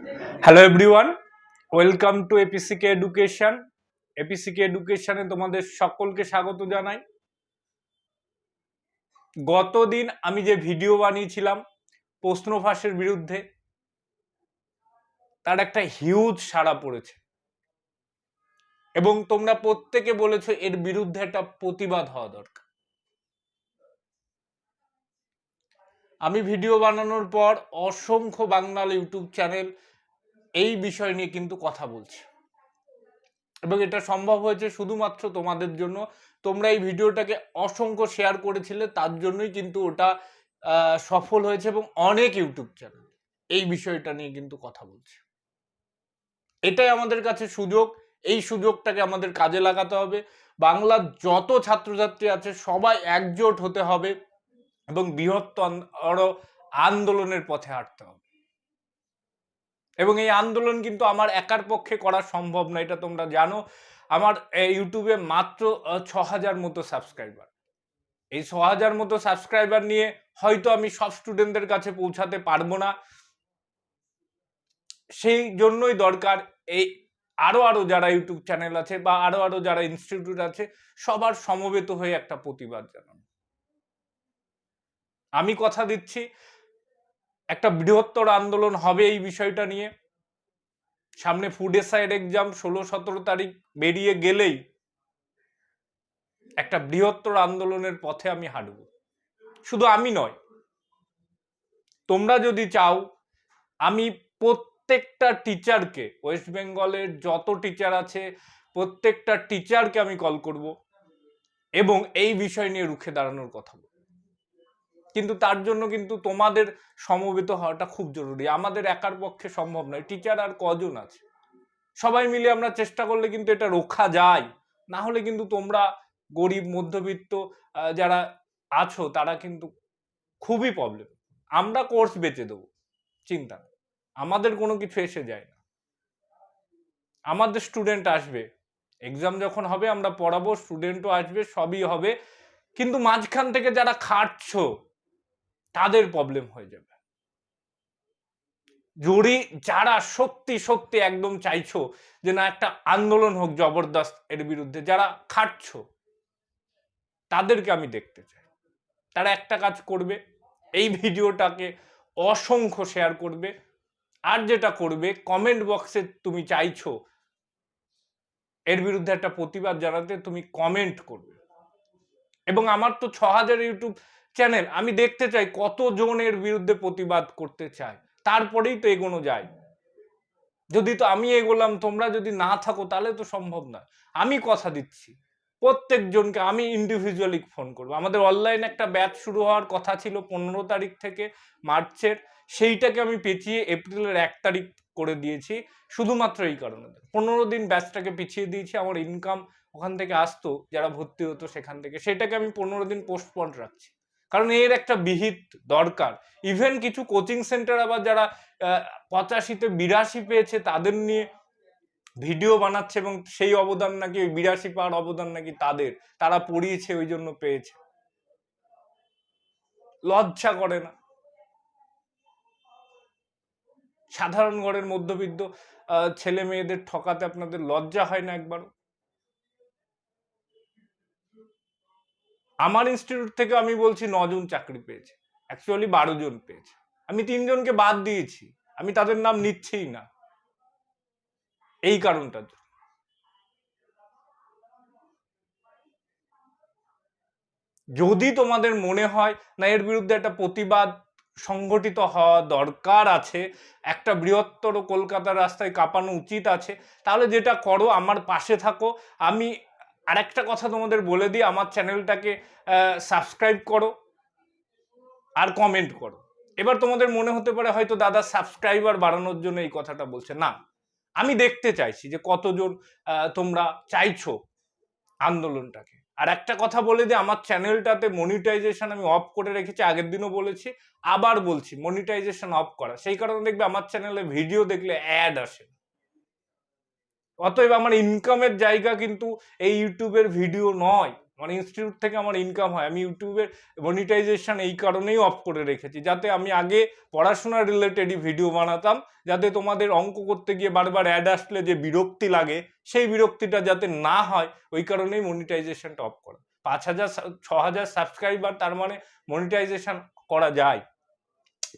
Hello everyone welcome to APCK education APCK এডুকেশনে তোমাদের সকলকে স্বাগত জানাই। গতদিন আমি যে ভিডিও বানিয়েছিলাম প্রশ্ন ফাঁসের বিরুদ্ধে, তার একটা হিউজ সাড়া পড়েছে। এবং তোমরা প্রত্যেকে বলেছ এর বিরুদ্ধে একটা প্রতিবাদ হওয়া দরকার। আমি ভিডিও বানানোর পর অসংখ্য বাংলাল ইউটিউব চ্যানেল এই বিষয় নিয়ে কিন্তু কথা বলছে। এবং এটা সম্ভব হয়েছে শুধুমাত্র তোমাদের জন্য। তোমরা এই ভিডিওটাকে অসংখ্য শেয়ার করেছিলে, তার জন্যই কিন্তু ওটা সফল হয়েছে এবং অনেক ইউটিউব চ্যানেল এই বিষয়টা নিয়ে কিন্তু কথা বলছে। এটাই আমাদের কাছে সুযোগ, এই সুযোগটাকে আমাদের কাজে লাগাতে হবে। বাংলার যত ছাত্রছাত্রী আছে, সবাই একজোট হতে হবে এবং বৃহত্তর আন্দোলনের পথে হাঁটতে হবে। এবং এই আন্দোলন কিন্তু আমার একার পক্ষে করা সম্ভব না, এটা তোমরা জানো। আমার ইউটিউবে মাত্র ছ হাজার মতো সাবস্ক্রাইবার। এই ছ হাজার মতো সাবস্ক্রাইবার নিয়ে হয়তো আমি সব স্টুডেন্টদের কাছে পৌঁছাতে পারব না। সেই জন্যই দরকার এই আরও আরও যারা ইউটিউব চ্যানেল আছে বা আরও আরও যারা ইনস্টিটিউট আছে, সবার সমবেত হয়ে একটা প্রতিবাদ জানানো। আমি কথা দিচ্ছি একটা বৃহত্তর আন্দোলন হবে এই বিষয়টা নিয়ে। সামনে ফুড এসাইড এক্সাম ষোলো, সতেরো তারিখ বেরিয়ে গেলেই একটা বৃহত্তর আন্দোলনের পথে আমি হাঁটব। শুধু আমি নয়, তোমরা যদি চাও, আমি প্রত্যেকটা টিচারকে ওয়েস্ট বেঙ্গলের যত টিচার আছে, প্রত্যেকটা টিচারকে আমি কল করব এবং এই বিষয় নিয়ে রুখে দাঁড়ানোর কথা বলব। কিন্তু তার জন্য কিন্তু তোমাদের সমবেত হওয়াটা খুব জরুরি। আমাদের একার পক্ষে সম্ভব নয়। টিচার আর কজন আছে? সবাই মিলে আমরা চেষ্টা করলে কিন্তু এটা রক্ষা যায়। না হলে কিন্তু তোমরা গরিব, মধ্যবিত্ত যারা আছো, তারা কিন্তু খুবই প্রবলেম আমরা কোর্স বেচে দেবো। চিন্তা আমাদের কোনো কিছু এসে যায় না। আমাদের স্টুডেন্ট আসবে। এক্সাম যখন হবে, আমরা পড়াবো স্টুডেন্টও আসবে, সবই হবে। কিন্তু মাঝখান থেকে যারা খাটছো তাদের প্রবলেম হয়ে যাবে। যদি যারা সত্যি সত্যি একদম চাইছো যে না, একটা আন্দোলন হোক জবরদস্ত এর বিরুদ্ধে, যারা খাটছো, তাদেরকে আমি দেখতে চাই। তারা একটা কাজ করবে, এই ভিডিওটাকে অসংখ্য শেয়ার করবে, আর যেটা করবে কমেন্ট বক্সে তুমি চাইছো, এর বিরুদ্ধে একটা প্রতিবাদ জানাতে তুমি কমেন্ট করবে। এবং আমার তো ছ হাজার ইউটিউব চ্যানেল আমি দেখতে চাই কতজন এর বিরুদ্ধে প্রতিবাদ করতে চায়। তারপরেই তো এগোনো যায়। যদি তো আমি এগোলাম, তোমরা যদি না থাকো, তাহলে তো সম্ভব না। আমি কথা দিচ্ছি। প্রত্যেকজনকে আমি ইন্ডিভিজুয়ালি ফোন করব। আমাদের অনলাইন একটা ব্যাচ শুরু হওয়ার কথা ছিল পনেরো তারিখ থেকে মার্চের। সেইটাকে আমি পেঁচিয়ে এপ্রিলের এক তারিখ করে দিয়েছি। শুধুমাত্র এই কারণে। পনেরো দিন ব্যাচটাকে পিছিয়ে দিয়েছি। আমার ইনকাম ওখান থেকে আসতো, যারা ভর্তি হতো সেখান থেকে। সেটাকে আমি পনেরো দিন পোস্টপন রাখছি। কারণ এর একটা বিহিত দরকার। ইভেন কিছু কোচিং সেন্টার আবার যারা পঁচাশিতে বিরাশি পেয়েছে, তাদের নিয়ে ভিডিও বানাচ্ছে এবং সেই অবদান নাকি, ওই বিরাশি পাওয়ার অবদান নাকি তাদের। তারা পড়িয়েছে, ওই জন্য পেয়েছে। লজ্জা করে না। সাধারণ ঘরের মধ্যবিত্ত ছেলে মেয়েদের ঠকাতে আপনাদের লজ্জা হয় না একবারও? আমার ইনস্টিটিউট থেকে আমি বলছি নজন চাকরি পেয়েছে। অ্যাকচুয়ালি বারো জন পেয়েছে। আমি তিনজনকে বাদ দিয়েছি। আমি তাদের নাম নিচ্ছিই না। এই কারণটার জন্য। যদি তোমাদের মনে হয় না এর বিরুদ্ধে একটা প্রতিবাদ সংগঠিত হওয়া দরকার আছে, একটা বৃহত্তর কলকাতার রাস্তায় কাঁপানো উচিত আছে, তাহলে যেটা করো, আমার পাশে থাকো। আমি আরেকটা কথা তোমাদের বলে দিই, আমার চ্যানেলটাকে সাবস্ক্রাইব করো আর কমেন্ট করো। এবার তোমাদের মনে হতে পারে হয়তো দাদা সাবস্ক্রাইবার বাড়ানোর জন্য এই কথাটা বলছে। না, আমি দেখতে চাইছি যে কতজন তোমরা চাইছো আন্দোলনটাকে। আর একটা কথা বলে দিই, আমার চ্যানেলটাতে মনিটাইজেশন আমি অফ করে রেখেছি, আগের দিনও বলেছি, আবার বলছি মনিটাইজেশন অফ করা। সেই কারণে দেখবে আমার চ্যানেলে ভিডিও দেখলে অ্যাড আসে। অতএব আমার ইনকামের জায়গা কিন্তু এই ইউটিউবের ভিডিও নয়। মানে ইনস্টিটিউট থেকে আমার ইনকাম হয়। আমি ইউটিউবের মনিটাইজেশন এই কারণেই অফ করে রেখেছি, যাতে আমি আগে পড়াশোনা রিলেটেডই ভিডিও বানাতাম, যাতে তোমাদের অঙ্ক করতে গিয়ে বারবার অ্যাড আসলে যে বিরক্তি লাগে, সেই বিরক্তিটা যাতে না হয়, ওই কারণেই মনিটাইজেশনটা অফ করা। পাঁচ হাজার, ছ হাজার সাবস্ক্রাইবার তার মানে মনিটাইজেশন করা যায়।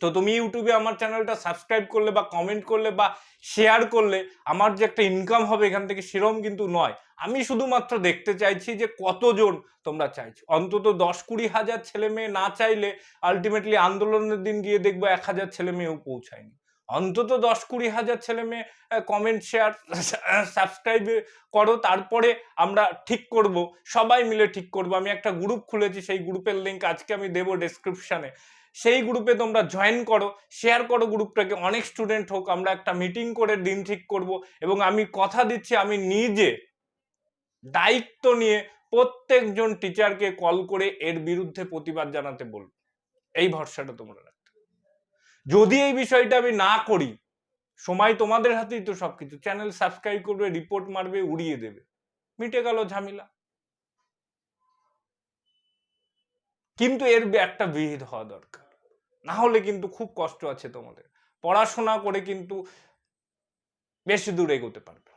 তো তুমি ইউটিউবে আমার চ্যানেলটা সাবস্ক্রাইব করলে বা কমেন্ট করলে বা শেয়ার করলে, আমার যে একটা ইনকাম হবে এখান থেকে সেরম কিন্তু নয়। আমি শুধুমাত্র দেখতে চাইছি যে কতজন তোমরা চাইছো। অন্তত দশ কুড়ি হাজার ছেলে মেয়ে না চাইলে আলটিমেটলি আন্দোলনের দিন গিয়ে দেখব এক হাজার ছেলে মেয়েও পৌঁছায়নি। অন্তত দশ কুড়ি হাজার ছেলে মেয়ে কমেন্ট শেয়ার সাবস্ক্রাইব করো, তারপরে আমরা ঠিক করব, সবাই মিলে ঠিক করব। আমি একটা গ্রুপ খুলেছি, সেই গ্রুপের লিঙ্ক আজকে আমি দেবো ডেসক্রিপশানে সেই গ্রুপে তোমরা জয়েন করো শেয়ার করো গ্রুপটাকে অনেক স্টুডেন্ট হোক, আমরা একটা মিটিং করে দিন ঠিক করব এবং আমি কথা দিচ্ছি, আমি নিজে দায়িত্ব নিয়ে প্রত্যেকজন টিচারকে কল করে এর বিরুদ্ধে প্রতিবাদ জানাতে বলব। এই ভরসাটা তোমরা রাখতে যদি এই বিষয়টা আমি না করি, সময় তোমাদের হাতেই তো সবকিছু। চ্যানেল সাবস্ক্রাইব করবে রিপোর্ট মারবে, উড়িয়ে দেবে। মিটে গেল ঝামেলা। কিন্তু এর একটা বিহিত হওয়া দরকার। না হলে কিন্তু খুব কষ্ট আছে তোমাদের। পড়াশোনা করে কিন্তু বেশি দূর এগোতে পারবে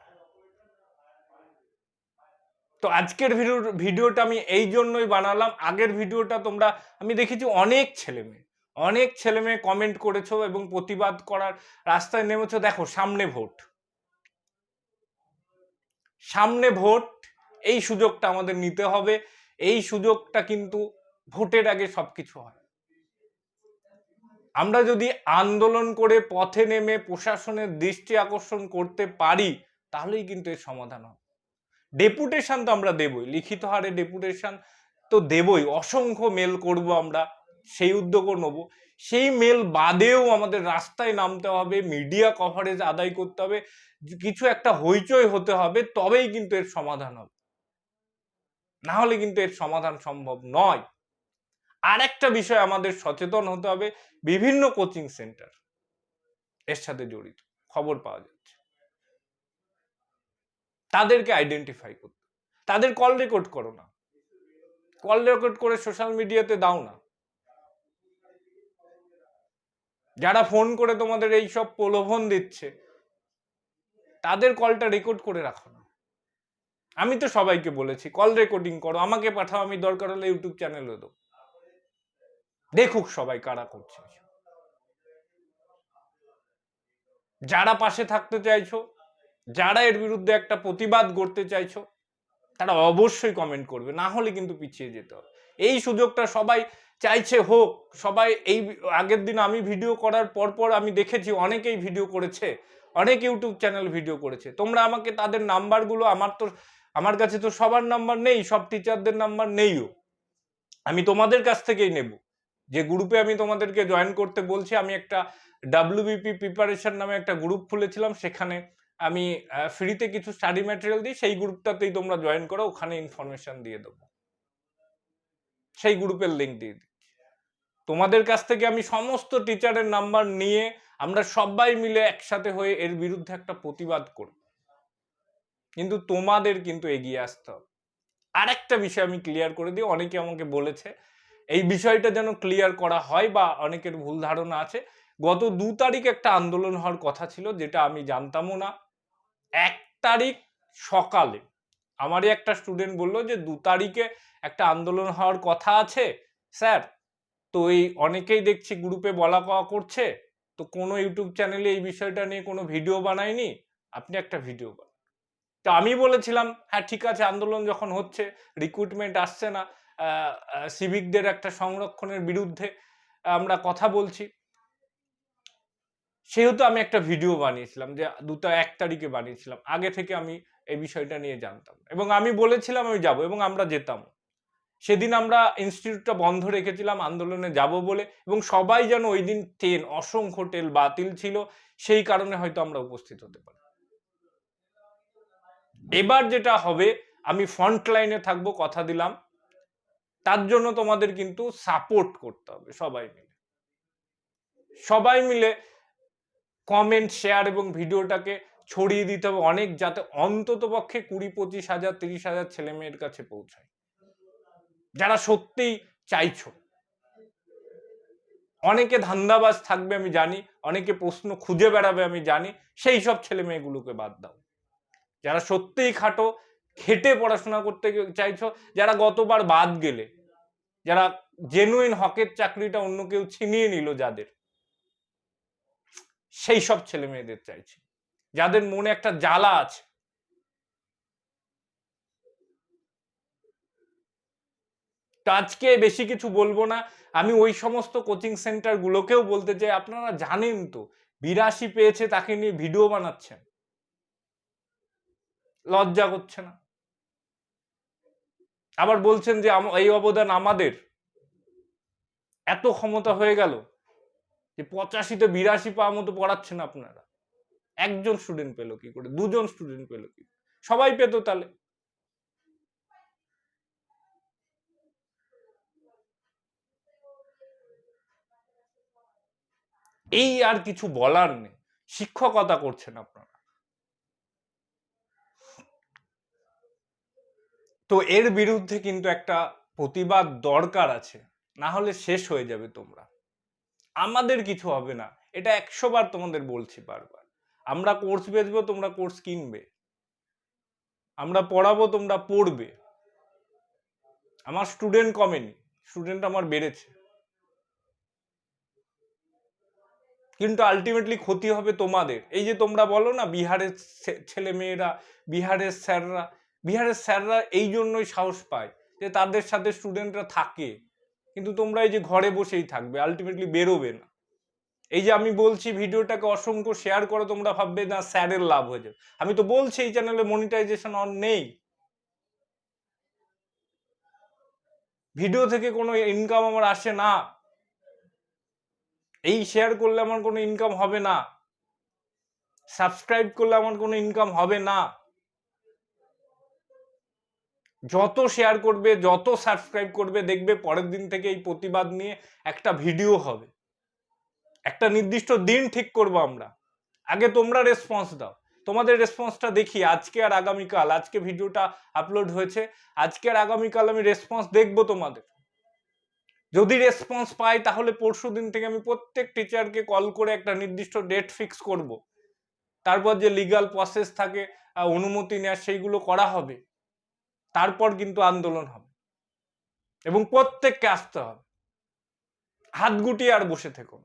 তো আজকের ভিডিও ভিডিওটা আমি এই জন্যই বানালাম। আগের ভিডিওটা তোমরা, আমি দেখেছি অনেক ছেলে মেয়ে, অনেক ছেলে মেয়ে কমেন্ট করেছ এবং প্রতিবাদ করার রাস্তায় নেমেছো। দেখো, সামনে ভোট। সামনে ভোট, এই সুযোগটা আমাদের নিতে হবে। এই সুযোগটা কিন্তু ভোটের আগে সবকিছু হয়। আমরা যদি আন্দোলন করে পথে নেমে প্রশাসনের দৃষ্টি আকর্ষণ করতে পারি, তাহলেই কিন্তু এর সমাধান হবে। ডেপুটেশন তো আমরা দেবই, লিখিত হারে ডেপুটেশন তো দেবই, অসংখ্য মেল করব আমরা, সেই উদ্যোগও নেব। সেই মেল বাদেও আমাদের রাস্তায় নামতে হবে, মিডিয়া কভারেজ আদায় করতে হবে, কিছু একটা হইচই হতে হবে, তবেই কিন্তু এর সমাধান হবে। না হলে কিন্তু এর সমাধান সম্ভব নয়। আর একটা বিষয় আমাদের সচেতন হতে হবে, বিভিন্ন কোচিং সেন্টার এর সাথে জড়িত, খবর পাওয়া যাচ্ছে। তাদেরকে আইডেন্টিফাই করতে, তাদের কল রেকর্ড করো না। কল রেকর্ড করে সোশ্যাল মিডিয়াতে দাও না। যারা ফোন করে তোমাদের এই সব প্রলোভন দিচ্ছে, তাদের কলটা রেকর্ড করে রাখো না। আমি তো সবাইকে বলেছি কল রেকর্ডিং করো, আমাকে পাঠাও, আমি দরকার হলে ইউটিউব চ্যানেলে দেবো। দেখুক সবাই কারা করছে। যারা পাশে থাকতে চাইছো, যারা এর বিরুদ্ধে একটা প্রতিবাদ করতে চাইছো, তারা অবশ্যই কমেন্ট করবে, না হলে কিন্তু পিছিয়ে যেতে হবে। এই সুযোগটা সবাই চাইছে হোক, সবাই এই আগের দিন আমি ভিডিও করার পর পর আমি দেখেছি, অনেকেই ভিডিও করেছে, অনেক ইউটিউব চ্যানেল ভিডিও করেছে। তোমরা আমাকে তাদের নাম্বারগুলো আমার তো, আমার কাছে তো সবার নাম্বার নেই, সব টিচারদের নাম্বার নেইও। আমি তোমাদের কাছ থেকেই নেব। যে গ্রুপে আমি তোমাদেরকে জয়েন করতে বলছি, আমি একটা ডাব্লিউবিপি প্রিপারেশন নামে একটা গ্রুপ খুলেছিলাম, সেখানে আমি ফ্রিতে কিছু স্টাডি ম্যাটেরিয়াল দিই, সেই গ্রুপটাতেই তোমরা জয়েন করো, ওখানে ইনফরমেশন দিয়ে দেবো। সেই গ্রুপের লিঙ্ক দিয়ে দিই তোমাদের কাছ থেকে আমি সমস্ত টিচারের নাম্বার নিয়ে আমরা সবাই মিলে একসাথে হয়ে এর বিরুদ্ধে একটা প্রতিবাদ করব। কিন্তু তোমাদের কিন্তু এগিয়ে আসতে হবে। আর একটা বিষয় আমি ক্লিয়ার করে দিই, অনেকে আমাকে বলেছে এই বিষয়টা যেন ক্লিয়ার করা হয় বা অনেকের ভুল ধারণা আছে। গত দু তারিখ একটা আন্দোলন হওয়ার কথা ছিল, যেটা আমি জানতামও না। এক তারিখ সকালে আমারই একটা স্টুডেন্ট বলল যে, দু তারিখে একটা আন্দোলন হওয়ার কথা আছে, স্যার। তো এই অনেকেই দেখছি গ্রুপে বলা কওয়া করছে। তো কোনো ইউটিউব চ্যানেলে এই বিষয়টা নিয়ে কোনো ভিডিও বানায়নি। আপনি একটা ভিডিও বানান। তো আমি বলেছিলাম হ্যাঁ ঠিক আছে, আন্দোলন যখন হচ্ছে রিক্রুটমেন্ট আসছে না। সিভিকদের একটা সংরক্ষণের বিরুদ্ধে আমরা কথা বলছি। সেহেতু আমি একটা ভিডিও বানিয়েছিলাম যে দুটো এক তারিখে বানিয়েছিলাম। আগে থেকে আমি এই বিষয়টা নিয়ে জানতাম। এবং আমি বলেছিলাম আমি যাব এবং আমরা যেতাম। সেদিন আমরা ইনস্টিটিউটটা বন্ধ রেখেছিলাম, আন্দোলনে যাব বলে এবং সবাই যেন ওই দিন ট্রেন অসংখ্য টেল বাতিল ছিল, সেই কারণে হয়তো আমরা উপস্থিত হতে পারি। এবার যেটা হবে, আমি ফ্রন্ট লাইনে থাকব, কথা দিলাম। তার জন্য তোমাদের কিন্তু সাপোর্ট করতে হবে সবাই মিলে। সবাই মিলে কমেন্ট শেয়ার এবং ভিডিওটাকে ছড়িয়ে দিতে হবে অনেক যাতে অন্তত পক্ষে কুড়ি, পঁচিশ হাজার, তিরিশ হাজার ছেলে মেয়ের কাছে পৌঁছায়। যারা সত্যিই চাইছো। অনেকে ধান্দাবাজ থাকবে আমি জানি, অনেকে প্রশ্ন খুঁজে বেড়াবে আমি জানি, সেই সব ছেলে মেয়েগুলোকে বাদ দাও। যারা সত্যিই খাটো, খেটে পড়াশোনা করতে চাইছো, যারা গতবার বাদ গেলে যারা জেনুইন হকের চাকরিটা অন্য কেউ ছিনিয়ে নিল যাদের, সেই সব ছেলে মেয়েদের চাইছি। যাদের মনে একটা জ্বালা আছে। আজকে বেশি কিছু বলব না। আমি ওই সমস্ত কোচিং সেন্টার গুলোকেও বলতে চাই, আপনারা জানেন তো, বিরাশি পেয়েছে তাকে নিয়ে ভিডিও বানাচ্ছেন। লজ্জা করছে না। আবার বলছেন যে এই অবদান আমাদের। এত ক্ষমতা হয়ে গেল যে পঁচাশিতে বিরাশি পাওয়ার মতো পড়াচ্ছেন আপনারা। একজন স্টুডেন্ট পেল কি করে? দুজন স্টুডেন্ট পেল কি সবাই পেতো তাহলে। এই আর কিছু বলার নেই। শিক্ষকতা করছেন আপনারা। তো এর বিরুদ্ধে কিন্তু একটা প্রতিবাদ দরকার আছে, না হলে শেষ হয়ে যাবে তোমরা। আমাদের কিছু হবে না, এটা একশো বার তোমাদের বলছি বারবার। আমরা কোর্স বেচবো, তোমরা কোর্স কিনবে। আমরা পড়াবো, তোমরা পড়বে। আমার স্টুডেন্ট কমেনি স্টুডেন্ট আমার বেড়েছে। কিন্তু আলটিমেটলি ক্ষতি হবে তোমাদের। এই যে তোমরা বলো না, বিহারের ছেলে মেয়েরা বিহারের স্যাররা বিহারের স্যাররা এই জন্যই সাহস পায় যে তাদের সাথে স্টুডেন্টরা থাকে। কিন্তু তোমরা এই যে ঘরে বসেই থাকবে আলটিমেটলি বেরোবে না। এই যে আমি বলছি ভিডিওটাকে অসংখ্য শেয়ার করো, তোমরা ভাববে না স্যারের লাভ হয়ে যাবে। আমি তো বলছি এই চ্যানেলে মনিটাইজেশন অন নেই। ভিডিও থেকে কোনো ইনকাম আমার আসে না। এই শেয়ার করলে আমার কোনো ইনকাম হবে না। সাবস্ক্রাইব করলে আমার কোনো ইনকাম হবে না। যত শেয়ার করবে, যত সাবস্ক্রাইব করবে, দেখবে পরের দিন থেকে এই প্রতিবাদ নিয়ে একটা ভিডিও হবে। একটা নির্দিষ্ট দিন ঠিক করব আমরা। আগে তোমরা রেসপন্স দাও। তোমাদের রেসপন্সটা দেখি, আজকে আর আগামীকাল। আজকে ভিডিওটা আপলোড হয়েছে, আজকে আর আগামীকাল আমি রেসপন্স দেখব তোমাদের। যদি রেসপন্স পাই, তাহলে পরশু দিন থেকে আমি প্রত্যেক টিচারকে কল করে একটা নির্দিষ্ট ডেট ফিক্স করব। তারপর যে লিগাল প্রসেস থাকে অনুমতি নেওয়ার, সেইগুলো করা হবে। তারপর কিন্তু আন্দোলন হবে। এবং প্রত্যেককে আসতে হবে। হাত গুটিয়ে আর বসে থেকো।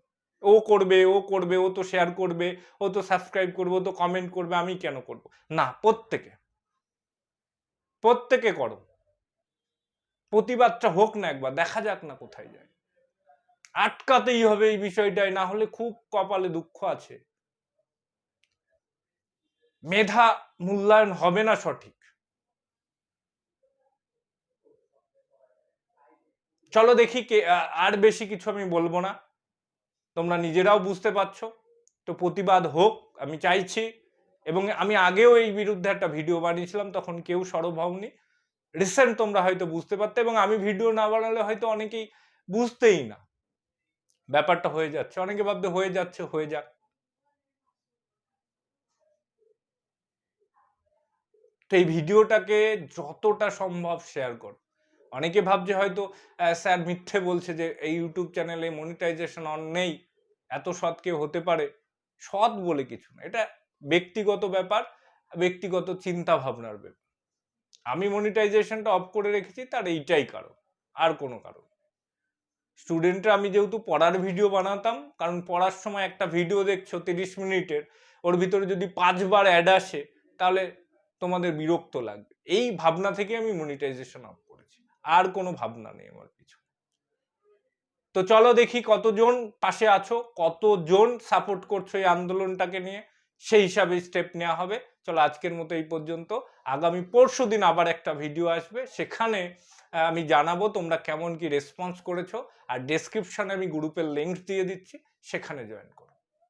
ও করবে ও করবে, ও তো শেয়ার করবে, ও তো সাবস্ক্রাইব করবে, ও তো কমেন্ট করবে, আমি কেন করব? না, প্রত্যেকে। প্রত্যেকে করো। প্রতিবাদটা হোক না একবার, দেখা যাক না কোথায় যায়। আটকাতেই হবে এই বিষয়টাই না হলে খুব কপালে দুঃখ আছে। মেধা মূল্যায়ন হবে না সঠিক। চলো দেখি আর বেশি কিছু আমি বলব না। তোমরা নিজেরাও বুঝতে পারছ। তো প্রতিবাদ হোক, আমি চাইছি। এবং আমি আগেও এই বিরুদ্ধে একটা ভিডিও বানিয়েছিলাম, তখন কেউ সরব হওনি। রিসেন্ট তোমরা হয়তো বুঝতে পারতে, এবং আমি ভিডিও না বানালে হয়তো অনেকেই বুঝতেই না। ব্যাপারটা হয়ে যাচ্ছে, অনেকে ভাবতে হয়ে যাচ্ছে, হয়ে যাক। তো এই ভিডিওটাকে যতটা সম্ভব শেয়ার কর। অনেকে ভাবছে হয়তো স্যার মিথ্যে বলছে যে এই ইউটিউব চ্যানেলে মনিটাইজেশন অন নেই, এত সৎ কেউ হতে পারে। সৎ বলে কিছু না, এটা ব্যক্তিগত ব্যাপার, ব্যক্তিগত চিন্তা ভাবনার ব্যাপার। আমি মনিটাইজেশনটা অফ করে রেখেছি, তার এইটাই কারণ, আর কোনো কারণ স্টুডেন্টরা আমি যেহেতু পড়ার ভিডিও বানাতাম, কারণ পড়ার সময় একটা ভিডিও দেখছ তিরিশ মিনিটের, ওর ভিতরে যদি পাঁচবার অ্যাড আসে, তাহলে তোমাদের বিরক্ত লাগবে। এই ভাবনা থেকে আমি মনিটাইজেশন অফ আর কোনো ভাবনা নেই আমার কিছু তো চলো দেখি কতজন পাশে আছো, কতজন সাপোর্ট করছ এই আন্দোলনটাকে নিয়ে, সেই হিসাবে স্টেপ নেওয়া হবে। চলো আজকের মতো এই পর্যন্ত। আগামী পরশু দিন আবার একটা ভিডিও আসবে। সেখানে আমি জানাব তোমরা কেমন কি রেসপন্স করেছ। আর ডেসক্রিপশনে আমি গ্রুপের লিঙ্ক দিয়ে দিচ্ছি। সেখানে জয়েন করো।